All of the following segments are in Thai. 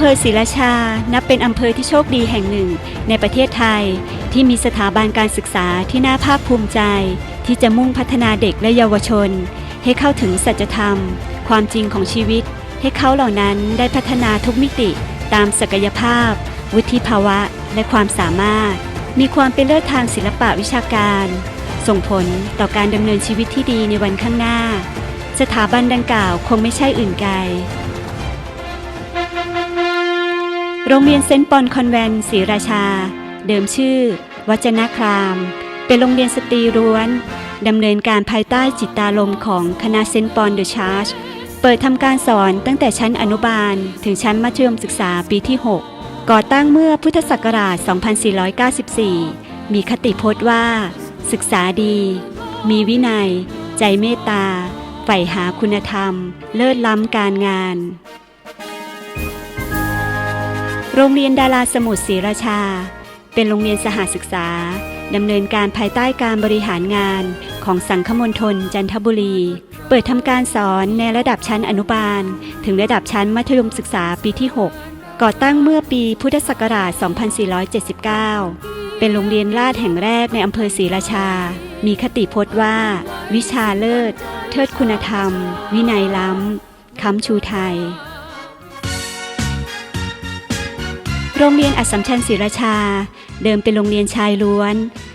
ภอศรีราชา นับเป็นอำเภอที่โชคดีแห่งหนึ่ง ในประเทศไทย ที่มีสถาบันการศึกษาที่น่าภาคภูมิใจ ที่จะมุ่งพัฒนาเด็กและเยาวชน ให้เข้าถึงสัจธรรม ความจริงของชีวิต ให้เขาเหล่านั้นได้พัฒนาทุกมิติตามศักยภาพ วุฒิภาวะ และความสามารถ มีความเป็นเลิศทางศิลปะวิชาการ ส่งผลต่อการดำเนินชีวิตที่ดีในวันข้างหน้า สถาบันดังกล่าวคงไม่ใช่อื่นไกล โรงเรียนเซนต์ปอนคอนแวนต์ศรีราชา เดิมชื่อ วัจนคราม เป็นโรงเรียนสตรีร้วนดำเนินการภายใต้จิตตารมณ์ของคณะเซนต์ปอนเดอะชาร์จเปิดทำการสอนตั้งแต่ชั้นอนุบาล ถึงชั้นมัธยมศึกษาปีที่ 6 ก่อตั้งเมื่อพุทธศักราช 2494 มีคติพจน์ว่า ศึกษาดี มีวินัย ใจเมตตาใฝ่หาคุณธรรม เลิศล้ำการงาน โรงเรียนดาราสมุทรศรีราชา เป็นโรงเรียนสหศึกษาดำเนินการภายใต้การบริหารงานของสังคมณฑลจันทบุรี เปิดทำการสอนในระดับชั้นอนุบาล ถึงระดับชั้นมัธยมศึกษาปีที่ 6 ก่อตั้งเมื่อปีพุทธศักราช 2479 เป็นโรงเรียนราชแห่งแรกในอำเภอศรีราชา มีคติพจน์ว่า วิชาเลิศ เทิดคุณธรรม วินัยล้ำค้ำชูไทย โรงเรียนอัสสัมชัญศรีราชา เดิมเป็นโรงเรียนชายล้วน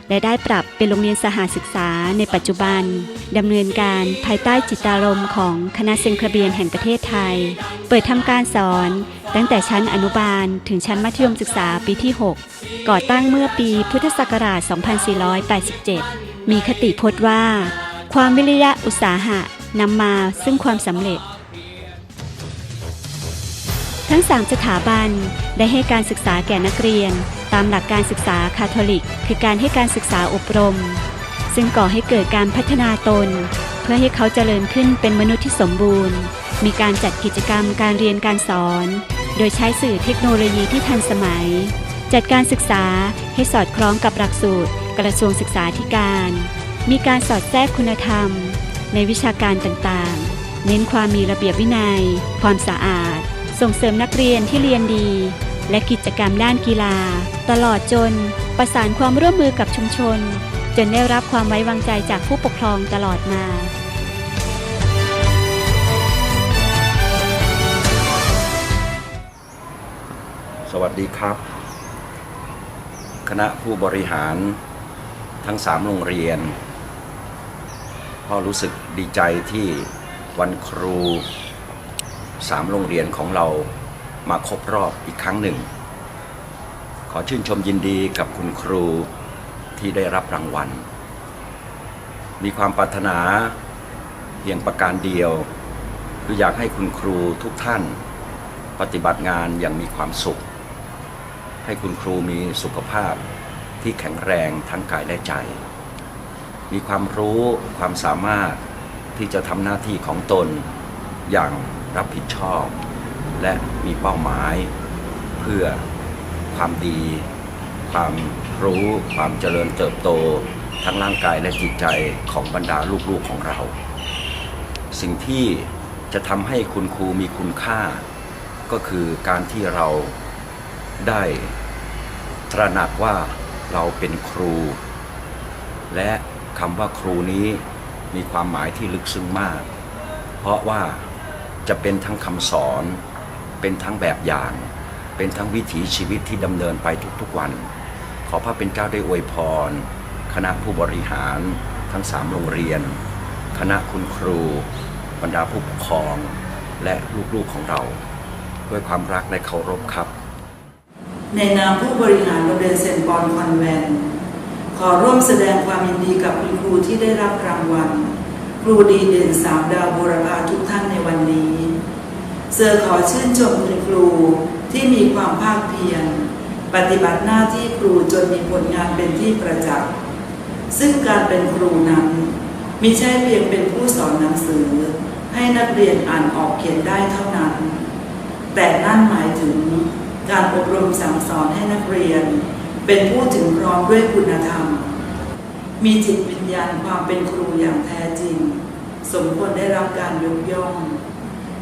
และได้ปรับเป็นโรงเรียนสหศึกษาในปัจจุบันดำเนินการภายใต้จิตารมณ์ของคณะเซนคระเบียนแห่งประเทศไทย เปิดทำการสอนตั้งแต่ชั้นอนุบาลถึงชั้นมัธยมศึกษาปีที่ 6 ก่อตั้งเมื่อปีพุทธศักราช 2487 มีคติพจน์ว่า ความวิริยะอุตสาหะนำมาซึ่งความสำเร็จ ทั้ง 3 สถาบัน ได้ให้การศึกษาแก่นักเรียน ตามหลักการศึกษาคาทอลิก คือการให้การศึกษาอบรม ซึ่งก่อให้เกิดการพัฒนาตน เพื่อให้เขาเจริญขึ้นเป็นมนุษย์ที่สมบูรณ์ มีการจัดกิจกรรมการเรียนการสอน โดยใช้สื่อเทคโนโลยีที่ทันสมัย จัดการศึกษาให้สอดคล้องกับหลักสูตร กระทรวงศึกษาธิการ มีการสอดแทรกคุณธรรม ในวิชาการต่างๆ เน้นความมีระเบียบวินัย ความสะอาด ส่งเสริมนักเรียนที่เรียนดี และกิจกรรมด้านกีฬา ตลอดจน ประสานความร่วมมือกับชุมชน จนได้รับความไว้วางใจจากผู้ปกครองตลอดมาสวัสดีครับ คณะผู้บริหารทั้งสามโรงเรียน พ่อรู้สึกดีใจที่วันครู สามโรงเรียนของเรามาครบรอบอีกครั้งหนึ่ง ขอชื่นชมยินดีกับคุณครูที่ได้รับรางวัล มีความปรารถนาเพียงประการเดียว คืออยากให้คุณครูทุกท่าน ปฏิบัติงานอย่างมีความสุข ให้คุณครูมีสุขภาพที่แข็งแรงทั้งกายและใจ มีความรู้ความสามารถที่จะทำหน้าที่ของตนอย่าง รับผิดชอบ และมีเป้าหมาย เพื่อความดี ความรู้ความเจริญเติบโต ทั้งร่างกายและจิตใจของบรรดาลูกๆของเรา สิ่งที่จะทำให้คุณครูมีคุณค่า ก็คือการที่เราได้ตระหนักว่าเราเป็นครู และคำว่าครูนี้มีความหมายที่ลึกซึ้งมาก เพราะว่า จะเป็นทั้งคำสอน เป็นทั้งแบบอย่าง เป็นทั้งวิถีชีวิตที่ดำเนินไปทุกๆวัน ขอพระเป็นเจ้าได้อวยพร คณะผู้บริหาร ทั้งสามโรงเรียน คณะคุณครู บรรดาผู้ปกครอง และลูกๆของเรา ด้วยความรักและเคารพครับ ในนามผู้บริหารโรงเรียนเซนต์ปอนคอนแวนขอร่วมแสดงความยินดีกับคุณครูที่ได้รับรางวัล ครูดีเด่นสามดาวบูรพาทุกท่านในวันนี้เซอร์ขอชื่นชมคุณครูที่มีความภาคเพียรปฏิบัติหน้าที่ครูจนมีผลงานเป็นที่ประจักษ์ ซึ่งการเป็นครูนั้นมิใช่เพียงเป็นผู้สอนหนังสือ ให้นักเรียนอ่านออกเขียนได้เท่านั้น แต่นั่นหมายถึงการอบรมสั่งสอนให้นักเรียน เป็นผู้ถึงพร้อมด้วยคุณธรรม มีจิตวิญญาณความเป็นครูอย่างแท้จริง สมควรได้รับการยกย่อง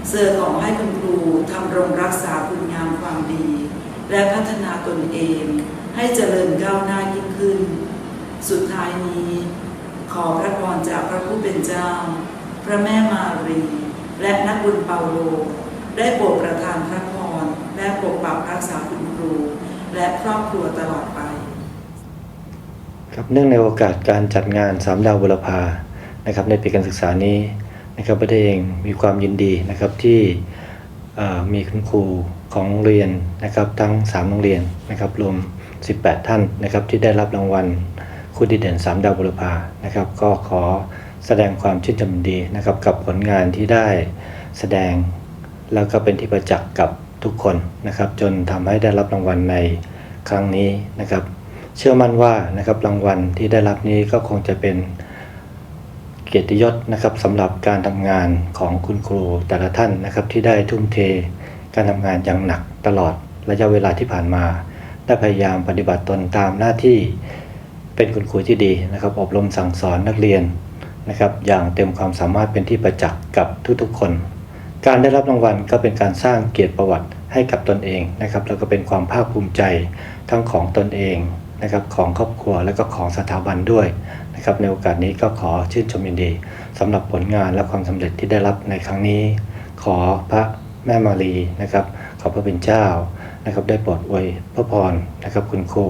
เซอร์ขอให้คุณครูทำรงรักษาคุณงามความดี และพัฒนาตนเอง ให้เจริญก้าวหน้ายิ่งขึ้น สุดท้ายนี้ ขอพระพรจากพระผู้เป็นเจ้า พระแม่มารี และนักบุญเปาโล ได้โปรดประทานพระพรและปกปักรักษาคุณครู และครอบครัวตลอดไป ครับเนื่องในโอกาสการจัดงานสามดาวบุรพา นะครับในปีการศึกษานี้นะครับประเทศเองมีความยินดีนะครับที่มีคุณครูของโรงเรียนนะครับทั้ง 3 โรงเรียนนะครับรวม 18 ท่านนะครับที่ได้รับรางวัลครูดีเด่น 3 ดาวบุรพานะครับก็ขอแสดงความชื่นชมดีนะครับกับผลงานที่ได้แสดง แล้วก็เป็นที่ประจักษ์กับทุกคนนะครับจนทำให้ได้รับรางวัลในครั้งนี้นะครับ เชื่อมั่นว่านะครับรางวัลที่ได้รับนี้ก็คงจะเป็น เกียรติยศนะครับสำหรับการทำงานของคุณครูแต่ละท่านนะครับที่ได้ทุ่มเทการทำงานอย่างหนักตลอดระยะเวลาที่ผ่านมา ได้พยายามปฏิบัติตนตามหน้าที่เป็นคุณครูที่ดีนะครับ อบรมสั่งสอนนักเรียนนะครับ อย่างเต็มความสามารถเป็นที่ประจักษ์กับทุกๆคน การได้รับรางวัลก็เป็นการสร้างเกียรติประวัติให้กับตนเองนะครับ แล้วก็เป็นความภาคภูมิใจทั้งของตนเองนะครับของครอบครัวและก็ของสถาบันด้วย นะครับในโอกาสนี้ก็ขอชื่นชมยินดีสำหรับผลงานและความสำเร็จที่ได้รับในครั้งนี้ ขอพระแม่มารีนะครับขอพระเป็นเจ้านะครับได้โปรดอวยพระพรนะครับคุณครู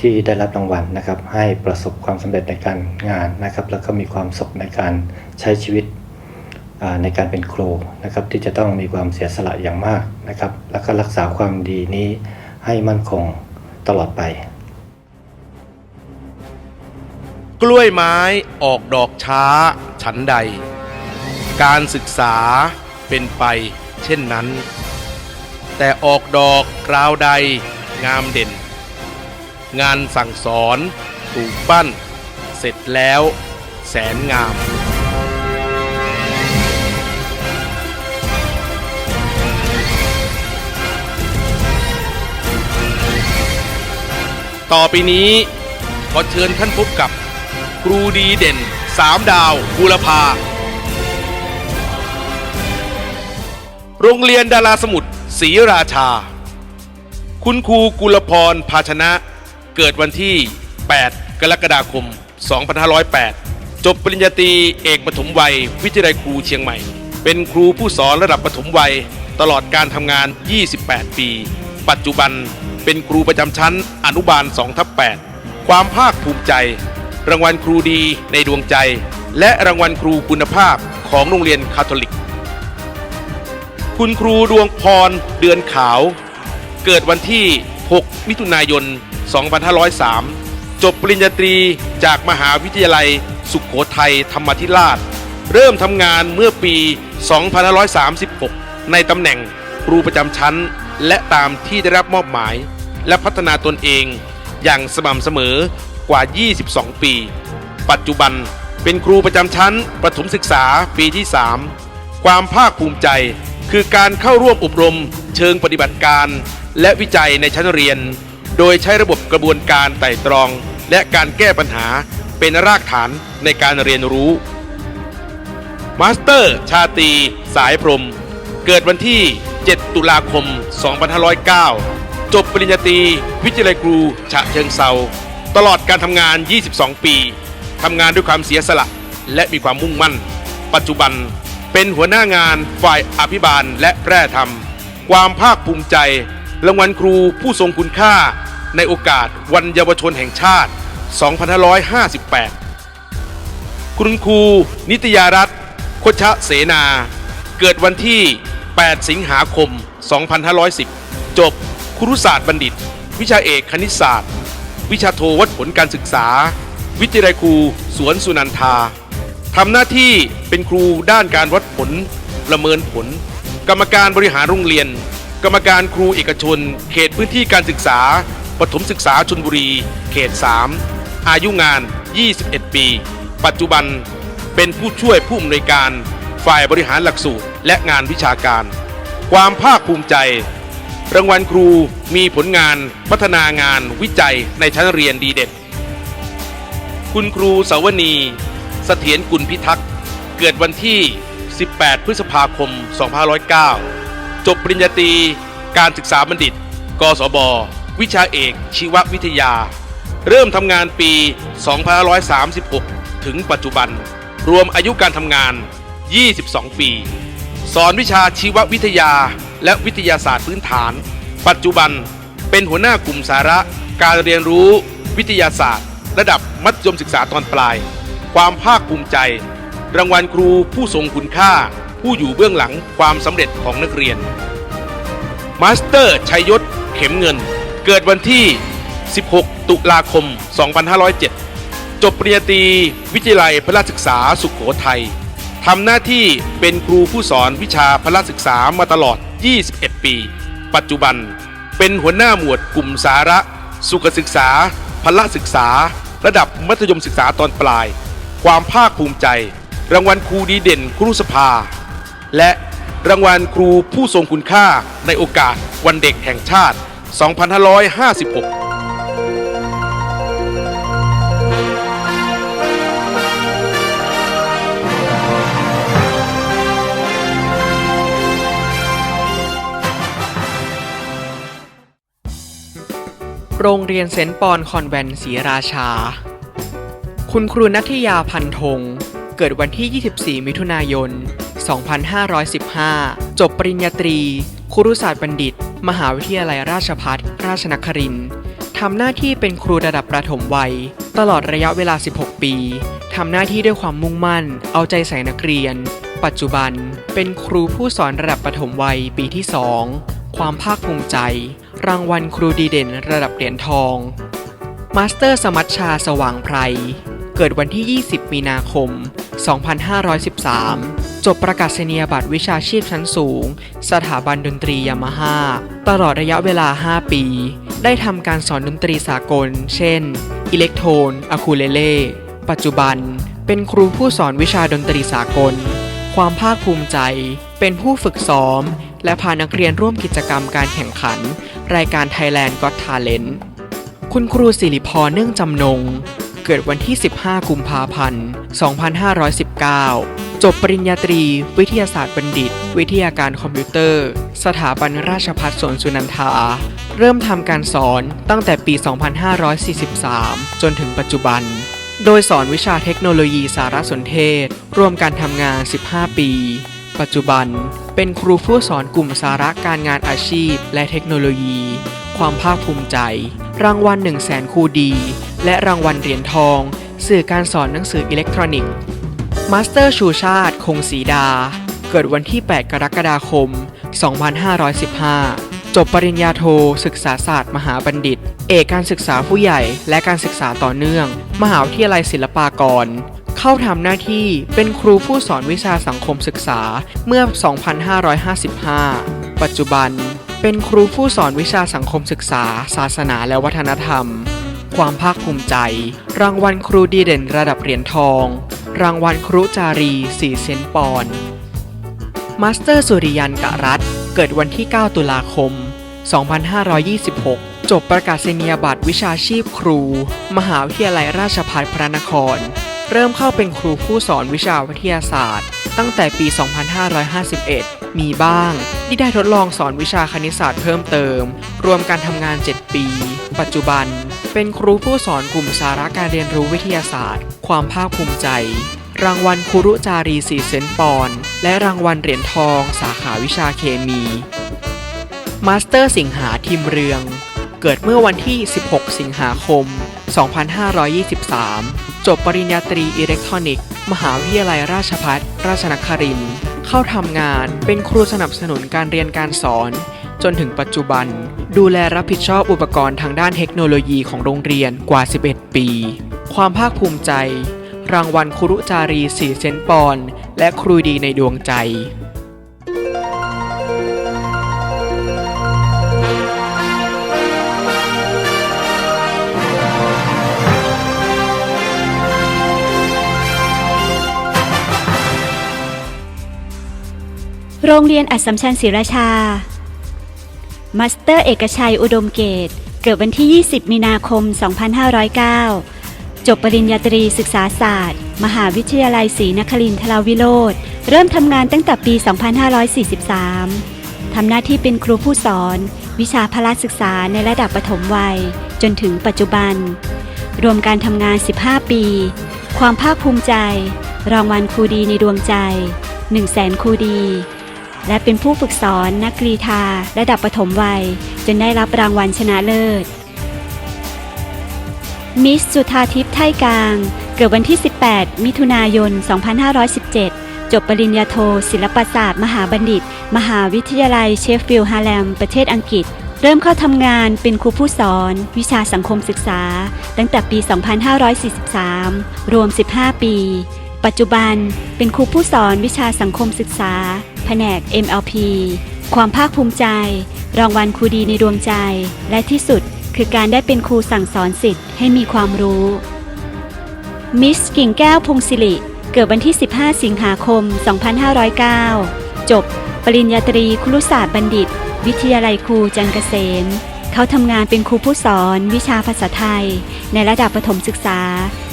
ที่ได้รับรางวัลนะครับให้ประสบความสำเร็จในการงานนะครับแล้วก็มีความสุขในการใช้ชีวิตในการเป็นครูนะครับที่จะต้องมีความเสียสละอย่างมากนะครับแล้วก็รักษาความดีนี้ให้มั่นคงตลอดไป กล้วยไม้ออกดอกช้าฉันใด การศึกษาเป็นไปเช่นนั้น แต่ออกดอกคราวใดงามเด่น งานสั่งสอนปลูกปั้น เสร็จแล้วแสนงามต่อไปนี้ขอเชิญท่านพบกับ ครูดีเด่นสามดาวบูรพา โรงเรียนดาราสมุทรศรีราชา คุณครูกุลพรภาชนะ เกิดวันที่ 8 กรกฎาคม 2508 จบปริญญาตรีเอกปฐมวัย วิทยาลัยครูเชียงใหม่ เป็นครูผู้สอนระดับปฐมวัย ตลอดการทำงาน 28 ปี ปัจจุบันเป็นครูประจำชั้นอนุบาล2ทับ8ความภาคภูมิใจ รางวัลครูดีในดวงใจ และรางวัลครูคุณภาพของโรงเรียนคาทอลิก คุณครูดวงพรเดือนขาว เกิดวันที่ 6 มิถุนายน 2503 จบปริญญาตรีจากมหาวิทยาลัย สุขโขทัยธรรมธิราช เริ่มทำงานเมื่อปี 2536 ในตำแหน่งครูประจำชั้น และตามที่ได้รับมอบหมาย และพัฒนาตนเองอย่างสม่ำเสมอ กว่า 22 ปี ปัจจุบันเป็นครูประจำชั้นประถมศึกษาปีที่ 3 ความภาคภูมิใจ คือการเข้าร่วมอบรม เชิงปฏิบัติการ และวิจัยในชั้นเรียน โดยใช้ระบบกระบวนการไต่ตรอง และการแก้ปัญหาเป็นรากฐานในการเรียนรู้มาสเตอร์ ชาตี สายพรม เกิดวันที่ 7 ตุลาคม 2509 จบปริญญาตรีวิทยาลัยครูฉะเชิงเซา ตลอดการทำงาน 22 ปีทำงานด้วยความเสียสละและมีความมุ่งมั่น ปัจจุบันเป็นหัวหน้างานฝ่ายอภิบาลและแพร่ธรรม ความภาคภูมิใจ รางวัลครูผู้ทรงคุณค่า ในโอกาสวันเยาวชนแห่งชาติ 2558 คุณครูนิตยารัตน์โคชะเสนา เกิดวันที่ 8 สิงหาคม 2510 จบครุศาสตร์บัณฑิต วิชาเอกคณิตศาสตร์ วิชาโทวัดผลการศึกษา วิทยาลัยครูสวนสุนันทาทำหน้าที่เป็นครูด้านการวัดผลประเมินผล กรรมการบริหารโรงเรียน กรรมการครูเอกชน เขตพื้นที่การศึกษาปฐมศึกษาชนบุรี เขต 3 อายุงาน 21 ปี ปัจจุบันเป็นผู้ช่วยผู้อำนวยการ ฝ่ายบริหารหลักสูตร และงานวิชาการ ความภาคภูมิใจ รางวัลครูมีผลงานพัฒนางานวิจัยในชั้นเรียนดีเด่น คุณครูสาวนีเสถียรกุลพิทักษ์ เกิดวันที่ 18 พฤษภาคม 2509 จบปริญญาตรีการศึกษาบัณฑิต กศบ วิชาเอก ชีววิทยา เริ่มทำงานปี 2536 ถึงปัจจุบัน รวมอายุการทำงาน 22 ปี สอนวิชาชีววิทยา และวิทยาศาสตร์พื้นฐาน ปัจจุบันเป็นหัวหน้ากลุ่มสาระ การเรียนรู้วิทยาศาสตร์ ระดับมัธยมศึกษาตอนปลาย ความภาคภูมิใจ รางวัลครูผู้ทรงคุณค่า ผู้อยู่เบื้องหลังความสำเร็จของนักเรียน มาสเตอร์ชัยยศเข็มเงิน เกิดวันที่ 16 ตุลาคม 2507 จบปริญญาตรีวิทยาลัยพระราชศึกษาสุขโขทัยทำหน้าที่เป็นครูผู้สอนวิชาพละศึกษามาตลอด 21 ปี ปัจจุบันเป็นหัวหน้าหมวดกลุ่มสาระ สุขศึกษา พละศึกษา ระดับมัธยมศึกษาตอนปลาย ความภาคภูมิใจ รางวัลครูดีเด่นครูสภา และรางวัลครูผู้ทรงคุณค่าในโอกาสวันเด็กแห่งชาติ 2556 โรงเรียนเซนต์ปอนคอนแวนศรีราชา คุณครูนัทยาพันธง เกิดวันที่ 24 มิถุนายน 2515 จบปริญญาตรี ครุศาสตร์บัณฑิต มหาวิทยาลัยราชภัฏราชนครินทร์ทำหน้าที่เป็นครูระดับประถมวัย ตลอดระยะเวลา 16 ปี ทำหน้าที่ด้วยความมุ่งมั่น เอาใจใส่นักเรียน ปัจจุบัน เป็นครูผู้สอนระดับประถมวัยปีที่ 2 ความภาคภูมิใจ รางวัลครูดีเด่นระดับเหรียญทอง มาสเตอร์สมัชชาสว่างไพร เกิดวันที่ 20 มีนาคม 2513 จบประกาศนียบัตรวิชาชีพชั้นสูง สถาบันดนตรียามาฮ่าตลอดระยะเวลา 5 ปี ได้ทำการสอนดนตรีสากล เช่น อิเล็กโทนอะคูเลเล่ ปัจจุบัน เป็นครูผู้สอนวิชาดนตรีสากล ความภาคภูมิใจ เป็นผู้ฝึกซ้อม และพานักเรียนร่วมกิจกรรมการแข่งขัน รายการ Thailand Got Talent คุณครูสิริพรเนื่องจำนง เกิดวันที่ 15 กุมภาพันธ์ 2519 จบปริญญาตรี วิทยาศาสตร์บัณฑิต วิทยาการคอมพิวเตอร์ สถาบันราชภัฏสวนสุนันทา เริ่มทำการสอนตั้งแต่ปี 2543 จนถึงปัจจุบันโดยสอนวิชาเทคโนโลยีสารสนเทศร่วมการทำงาน 15 ปี ปัจจุบัน เป็นครูผู้สอนกลุ่มสาระการงานอาชีพ และเทคโนโลยี ความภาคภูมิใจ รางวัล 1 0 0 0 0แสนครูดี และรางวัลเหรียญทอง สื่อการสอนหนังสืออิเล็กทรอนิกส์มาสเตอร์ชูชาติ คงศรีดา เกิดวันที่ 8 กรกฎาคม 2515จบปริญญาโทศึกษาศาสตร์มหาบัณฑิต เอกการศึกษาผู้ใหญ่และการศึกษาต่อเนื่อง มหาวิทยาลัยศิลปากร เข้าทำหน้าที่เป็นครูผู้สอนวิชาสังคมศึกษาเมื่อ 2555 ปัจจุบัน เป็นครูผู้สอนวิชาสังคมศึกษา ศาสนาและวัฒนธรรม ความภาคภูมิใจ รางวัลครูดีเด่นระดับเหรียญทอง รางวัลครูจารี4เซนปอนมาสเตอร์สุริยันกะรัตเกิดวันที่ 9 ตุลาคม 2526จบประกาศนียบัตรวิชาชีพครู มหาวิทยาลัยราชภัฏพระนคร เริ่มเข้าเป็นครูผู้สอนวิชาวิทยาศาสตร์ ตั้งแต่ปี 2551 มีบ้างที่ได้ทดลองสอนวิชาคณิตศาสตร์เพิ่มเติม รวมการทำงาน 7 ปี ปัจจุบัน เป็นครูผู้สอนกลุ่มสาระการเรียนรู้วิทยาศาสตร์ ความภาคภูมิใจ รางวัลครูรุจารี4เซนปอน และรางวัลเหรียญทอง สาขาวิชาเคมีมาสเตอร์สิงหาทิมเรือง เกิดเมื่อวันที่ 16 สิงหาคม 2523 จบปริญญาตรีอิเล็กทรอนิกส์ มหาวิทยาลัยราชภัฏราชนครินทร์เข้าทำงานเป็นครูสนับสนุนการเรียนการสอน จนถึงปัจจุบัน ดูแลรับผิดชอบอุปกรณ์ทางด้านเทคโนโลยีของโรงเรียนกว่า 11 ปี ความภาคภูมิใจ รางวัลครุจารี 4 เซนปอน และครูดีในดวงใจ รงเรียนอัสสัมชัญศรีราชา มาสเตอร์เอกชัยอุดมเกต เกิดวันที่ 20 มีนาคม 2509 จบปริญญาตรีศึกษาศาสตร์ มหาวิทยาลัยศรีนครินทราวิโรธ เริ่มทำงานตั้งแต่ปี 2543 ทำหน้าที่เป็นครูผู้สอน วิชาพละศึกษาในระดับประถมวัย จนถึงปัจจุบัน รวมการทำงาน 15 ปี ความภาคภูมิใจ รางวัลครูดีในดวงใจ 1 0 0 0 0แสนครูดี และเป็นผู้ฝึกสอนนักกรีธาระดับประถมวัย จนได้รับรางวัลชนะเลิศ มิสสุธาทิพย์ไทยกลาง เกิดวันที่ 18 มิถุนายน 2517 จบปริญญาโท ศิลปศาสตร์ มหาบัณฑิต มหาวิทยาลัยเชฟฟิลด์ฮาแลม ประเทศอังกฤษ เริ่มเข้าทำงานเป็นครูผู้สอน วิชาสังคมศึกษา ตั้งแต่ปี 2543 รวม 15 ปี ปัจจุบันเป็นครูผู้สอนวิชาสังคมศึกษา แผนก MLP ความภาคภูมิใจ รางวัลครูดีในดวงใจ และที่สุดคือการได้เป็นครูสั่งสอนสิทธิ์ให้มีความรู้ มิสกิ่งแก้วพงศิริ เกิดวันที่ 15 สิงหาคม 2509 จบ ปริญญาตรีครุศาสตร์บัณฑิต วิทยาลัยครูจันเกษม เขาทำงานเป็นครูผู้สอน วิชาภาษาไทย ในระดับประถมศึกษา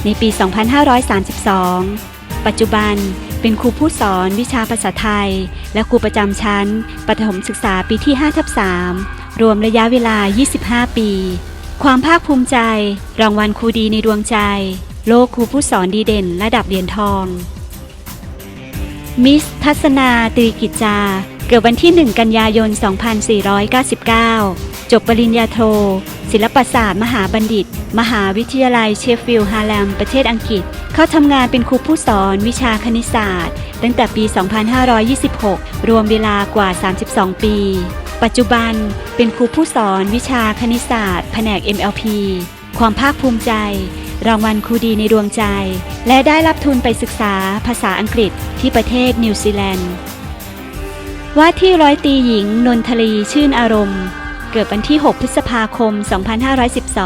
ในปี 2532 ปัจจุบันเป็นครูผู้สอนวิชาภาษาไทย และครูประจำชั้นประถมศึกษาปีที่5ทับ3รวมระยะเวลา 25 ปี ความภาคภูมิใจ รางวัลครูดีในดวงใจ โลกครูผู้สอนดีเด่น ระดับเหรียญทอง มิสทัศนาตรีกิจจา เกิดวันที่ 1 กันยายน 2499 จบปริญญาโท ศิลปศาสตร์ มหาบัณฑิต มหาวิทยาลัยเชฟฟิลด์ฮาแลมประเทศอังกฤษ เขาทำงานเป็นครูผู้สอนวิชาคณิตศาสตร์ ตั้งแต่ปี 2526 รวมเวลากว่า 32 ปี ปัจจุบันเป็นครูผู้สอนวิชาคณิตศาสตร์ แผนก MLP ความภาคภูมิใจ รางวัลครูดีในดวงใจ และได้รับทุนไปศึกษาภาษาอังกฤษที่ประเทศนิวซีแลนด์ว่าที่ร้อยตีหญิงนนทลีชื่นอารมณ์ เกิดวันที่ 6 พฤษภาคม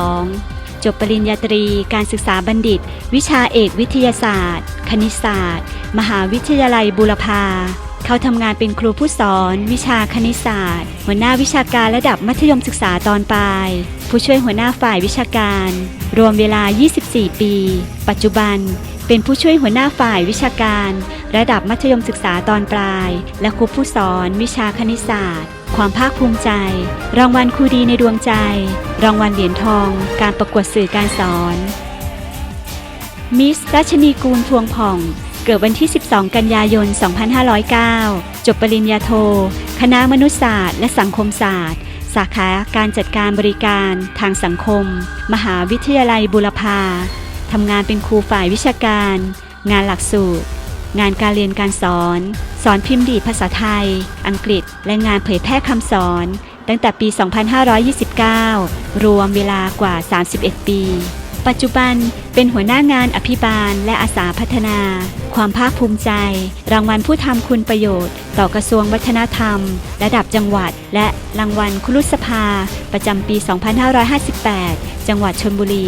2512 จบปริญญาตรีการศึกษาบัณฑิต วิชาเอกวิทยาศาสตร์ คณิตศาสตร์ มหาวิทยาลัยบูรพา เขาทำงานเป็นครูผู้สอน วิชาคณิตศาสตร์ หัวหน้าวิชาการระดับมัธยมศึกษาตอนปลาย ผู้ช่วยหัวหน้าฝ่ายวิชาการ รวมเวลา 24 ปี ปัจจุบันเป็นผู้ช่วยหัวหน้าฝ่ายวิชาการ ระดับมัธยมศึกษาตอนปลาย และครูผู้สอน วิชาคณิตศาสตร์ ความภาคภูมิใจ รางวัลครูดีในดวงใจ รางวัลเหรียญทอง การประกวดสื่อการสอน มิสรัชนีกูลพวงผ่อง เกิดวันที่ 12 กันยายน 2509 จบปริญญาโท คณะมนุษยศาสตร์ และสังคมศาสตร์ สาขาการจัดการบริการทางสังคม มหาวิทยาลัยบุรพาทำงานเป็นครูฝ่ายวิชาการ งานหลักสูตร งานการเรียนการสอน สอนพิมพ์ดีภาษาไทย อังกฤษ และงานเผยแพร่คำสอน ตั้งแต่ปี 2529 รวมเวลากว่า 31 ปี ปัจจุบันเป็นหัวหน้างานอภิบาลและอาสาพัฒนา ความภาคภูมิใจ รางวัลผู้ทำคุณประโยชน์ ต่อกระทรวงวัฒนธรรม ระดับจังหวัด และรางวัลคุรุสภา ประจำปี 2558 จังหวัดชลบุรี